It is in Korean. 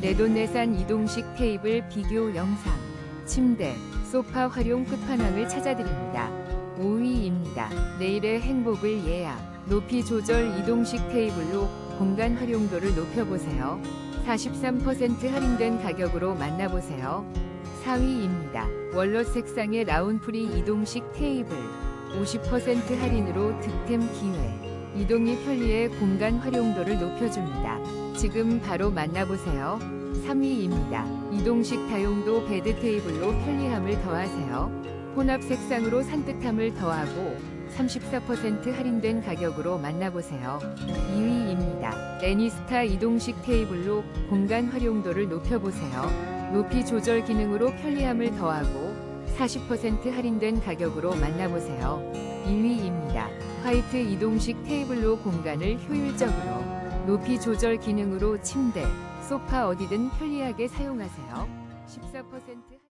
내돈내산 이동식 테이블 비교 영상. 침대, 소파 활용 끝판왕을 찾아드립니다. 5위입니다. 내일의 행복을 예약. 높이 조절 이동식 테이블로 공간 활용도를 높여보세요. 43% 할인된 가격으로 만나보세요. 4위입니다. 원로 색상의 라운프리 이동식 테이블. 50% 할인으로 득템 기회. 이동이 편리해 공간 활용도를 높여줍니다. 지금 바로 만나보세요. 3위입니다. 이동식 다용도 베드 테이블로 편리함을 더하세요. 혼합 색상으로 산뜻함을 더하고 34% 할인된 가격으로 만나보세요. 2위입니다. 레니스타 이동식 테이블로 공간 활용도를 높여보세요. 높이 조절 기능으로 편리함을 더하고 40% 할인된 가격으로 만나보세요. 2위입니다. 화이트 이동식 테이블로 공간을 효율적으로 높이 조절 기능으로 침대, 소파 어디든 편리하게 사용하세요. 14%